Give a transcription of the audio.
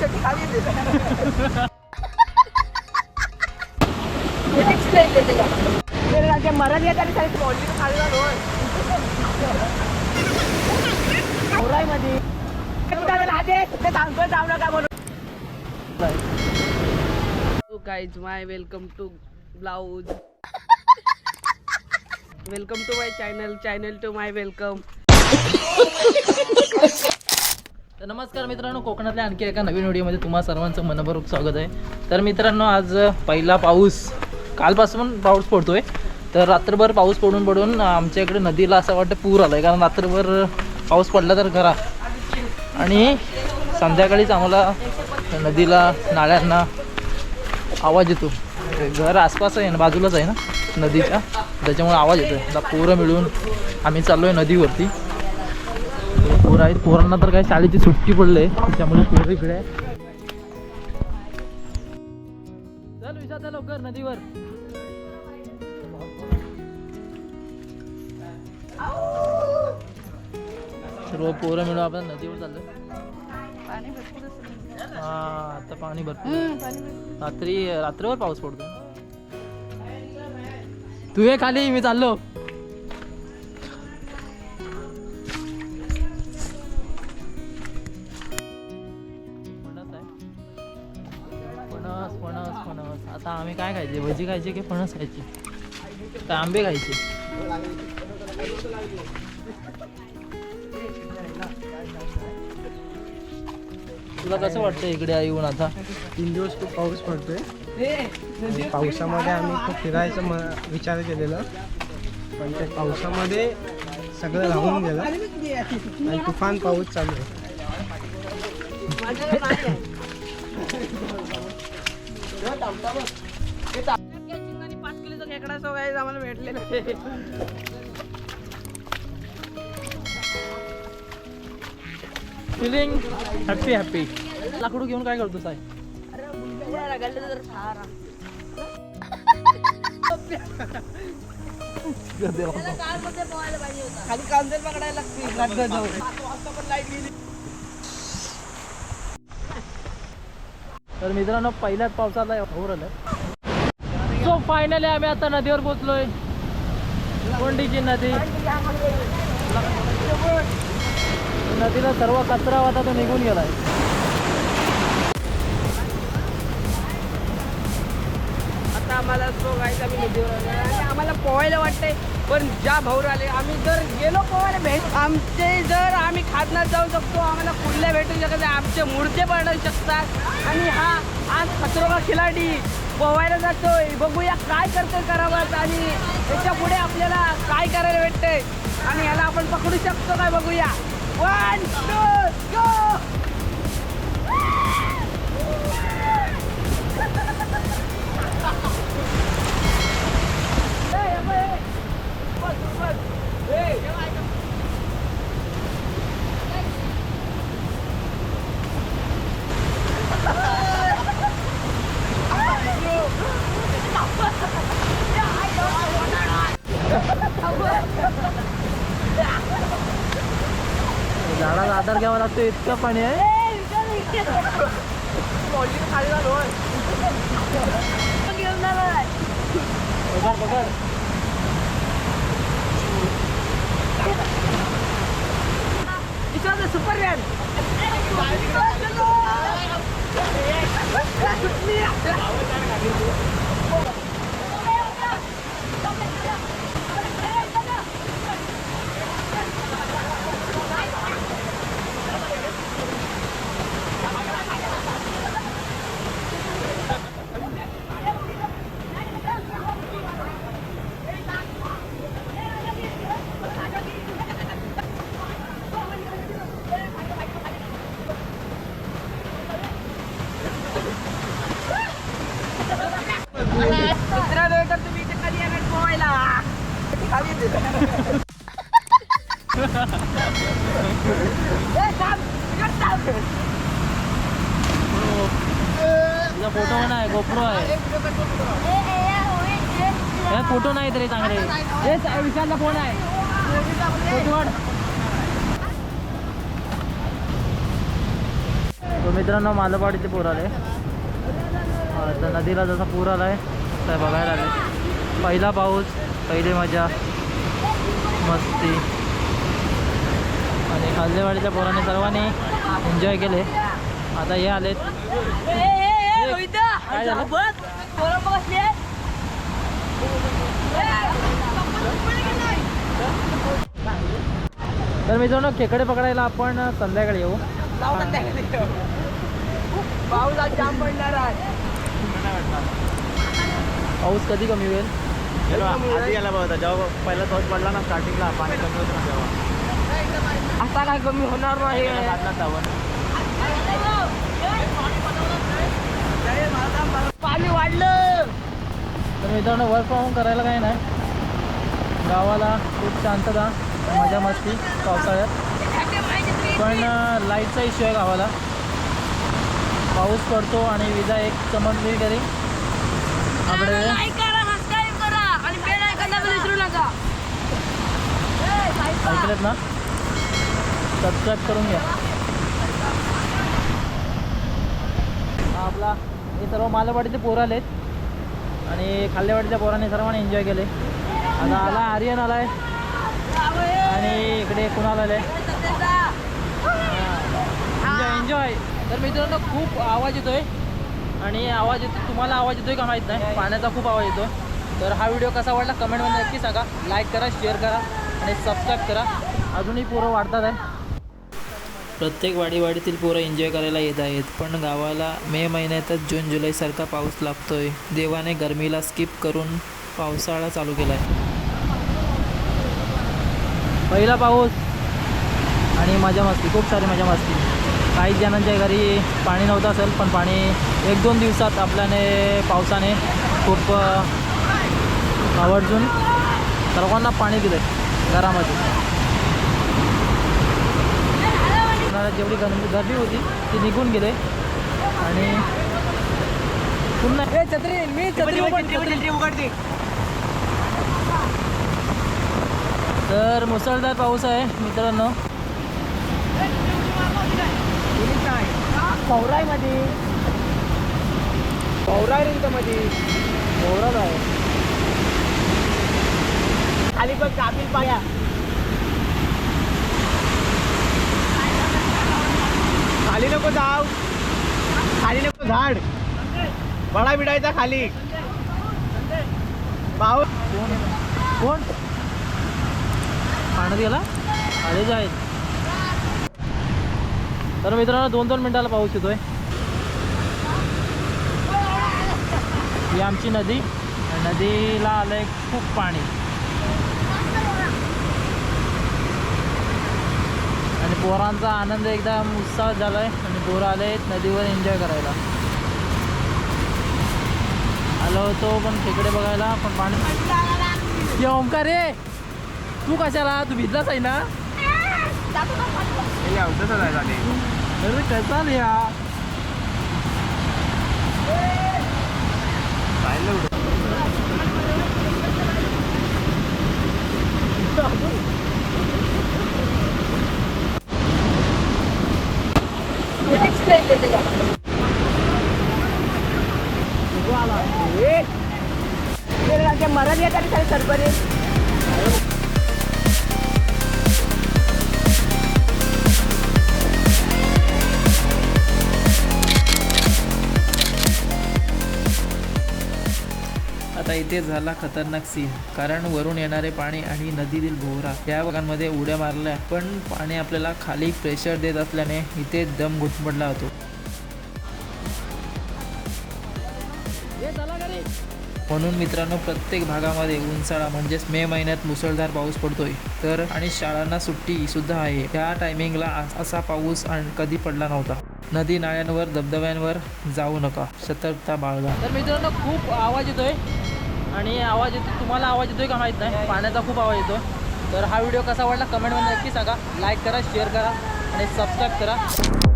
छोटी खाली मरण येत आणि साईड बॉडी खाली रोडमध्ये थांबतोय जाऊ नका म्हणून guys my welcome to blouse welcome to my channel channel to my welcome तर नमस्कार मित्रांनो कोकणातल्या आणखी एका नवीन व्हिडिओमध्ये तुम्हा सर्वांचं मनपूर्वक स्वागत आहे. तर मित्रांनो आज पहिला पाऊस कालपासून पाऊस पडतोय. तर रात्रभर पाऊस पडून पडून आमच्या इकडे नदीला असं वाटतं पूर आला आहे कारण रात्रभर पाऊस पडला तर घरा. आणि संध्याकाळीच आम्हाला नदीला नाळ्यांना आवाज येतो. घर आसपास आहे ना बाजूलाच आहे ना नदीच्या. त्याच्यामुळे आवाज येतो आता पोरं मिळून आम्ही चाललो आहे नदीवरती. पोरं आहेत. पोरांना तर काय शाळेची सुट्टी पडली त्यामुळे पोरं इकडे चल विषा चल लवकर नदीवर. सर्व पोरं मिळून आपण नदीवर चाललोय. हा आता पाणी भरपूर रात्री रात्रभर पाऊस पडतो तू ये खाली मी चाललो. फणस. आता आम्ही काय खायचे? भजी खायची की फणस खायची? काय आंबे खायचे. तुला कसं वाटतं इकडे येऊन आता? तीन दिवस खूप पाऊस पडतोय. पावसामध्ये आम्ही खूप फिरायचं म विचार केलेला. पण त्या पावसामध्ये सगळं राहून गेलं. आणि तुफान पाऊस चालू आहे. पाच किलोचा खेकडा सवय आम्हाला भेटलेला आहे. फिलिंग हॅपी हॅपी लाकडू घेऊन काय करतो साय खाली कांदे पकडायला लागते तर मित्रांनो पहिल्याच पावसाला होऊ आलं. सो फायनली आम्ही आता नदीवर पोचलोय कोंडीची नदी. नदीला सर्व कचरा होता तो निघून गेलाय. आता आम्हाला तो गायचा आम्ही नदीवर आहे आम्हाला पोहायला वाटतंय. पण ज्या भाऊराले आम्ही जर गेलो कोणाला भेट आमचे जर आम्ही खादनात जाऊ शकतो आम्हाला कुठल्या भेटू शकत नाही. आमचे मूर्ते पडू शकतात. आणि हा आज खतरोगा खिलाडी पोहायला जातोय. बघूया काय करतोय करावं आणि त्याच्या पुढे आपल्याला काय करायला भेटतंय. आणि ह्याला आपण पकडू शकतो काय बघूया. वन टू गो झाडाला आधार घ्यावा लागतो इतकं पाणी आहे. पकड पकड वेळ तर तुम्ही इथे कधी येणार पोहायला खाली येते. फोटो नाही गोप्रो आहे फोटो नाही तरी चांगले विशालचा फोन आहे. तो मित्रांनो मालपाडीचे पोर आले. तर नदीला जसा पूर आलाय तर बघायला आले पहिला पाऊस पहिली मजा. मस्ती. आणि हल्लेवाडीच्या पोराने सर्वांनी एन्जॉय केले. आता हे आलेत. काय झालं? तर मित्रांनो खेकडे पकडायला आपण संध्याकाळी येऊ. पाऊस आज जाम पडणार आहे पाऊस कधी कमी होईल? आधी यायला बघा जेव्हा पहिला पाऊस पडला ना स्टार्टिंगला पाणी कमी होतं ना तेव्हा. आता काय कमी होणार नाही. पाणी वाढलं. तर मित्रांनो वर्क फ्रॉम होम करायला काही नाही. गावाला खूप शांतता मजा मस्ती पावसाळ्यात. पण लाईटचा इश्यू आहे गावाला. पाऊस पडतो आणि विजा एक चमकली तरी आपले लाईक करा सबस्क्राईब करा आणि बेल आयकॉनला पण विसरू नका. ऐकलेत ना? सबस्क्राईब करून घ्या. हा आपला हे सर्व मालवाडीचे पोरं आलेत. आणि खाल्लेवाडीच्या पोराने सर्वांनी एन्जॉय केले. आता आला आर्यन आलाय. आणि इकडे कुणाल आलाय? एन्जॉय एन्जॉय तर मित्रांनो खूप आवाज येतोय. आणि आवाज येतो तुम्हाला आवाज येतोय का माहीत नाही? पाण्याचा खूप आवाज येतो. तर हा व्हिडिओ कसा वाटला कमेंटमध्ये नक्की सांगा. लाईक करा शेअर करा आणि सबस्क्राईब करा. अजूनही पोरं वाढतात आहे. प्रत्येक वाडीवाडीतील पोरं एन्जॉय करायला येत आहेत. पण गावाला मे महिन्यातच जून जुलैसारखा पाऊस लागतोय. देवाने गरमीला स्किप करून पावसाळा चालू केला आहे पहिला पाऊस आणि मजा मस्ती. खूप सारी मजा मस्ती. काही जणांच्या घरी पाणी नव्हतं असेल पण पाणी एक दोन दिवसात आपल्याने पावसाने खूप आवर्जून सर्वांना पाणी दिलं घरामध्ये. उन्हाळ्यात जेवढी गरमी गर्मी होती ती निघून गेले. आणि पुन्हा छत्री मी छत्री उघडते तर मुसळधार पाऊस आहे मित्रांनो. पौरायमध्ये पौराय रे इथं मध्ये जोरात आहे खाली बघ कापील पाया. खाली नको जाव खाली नको झाड. बडा बिडायचा खाली. भाऊ. कोण? कोण? पाण्यात गेला? खाली आहेत तर मित्रांनो दोन दोन मिनिटाला पाऊस येतोय. ही आमची नदी. नदीला आलंय खूप पाणी. आणि पोरांचा आनंद एकदम उत्साह झालाय. आणि पोरं आले नदीवर एन्जॉय करायला. आलो होतो पण खेकडे बघायला पण पाणी ये ओमकार रे तू कशाला? तू भिजलाच आहे ना? अरे कसा रे हा मराठी येतात खाली इथे झाला खतरनाक सीन कारण वरून येणारे पाणी आणि नदीतील भोवरा या भागांमध्ये उड्या मारल्या पण पाणी आपल्याला खाली प्रेशर देत असल्याने इथे दम घुटमडला होतो. म्हणून मित्रांनो प्रत्येक भागामध्ये उन्हाळा म्हणजेच मे महिन्यात मुसळधार पाऊस पडतोय. तर आणि शाळांना सुट्टी सुद्धा आहे. त्या टायमिंगला असा पाऊस आणि कधी पडला नव्हता. नदी नाळ्यांवर धबधब्यांवर जाऊ नका. सतर्कता बाळगा. तर मित्रांनो खूप आवाज येतोय. आणि आवाज येतो तुम्हाला आवाज येतोय का माहीत नाही? पाण्याचा खूप आवाज येतो. तर हा व्हिडिओ कसा वाटला कमेंटमध्ये नक्की सांगा. लाईक करा शेअर करा आणि सबस्क्राईब करा.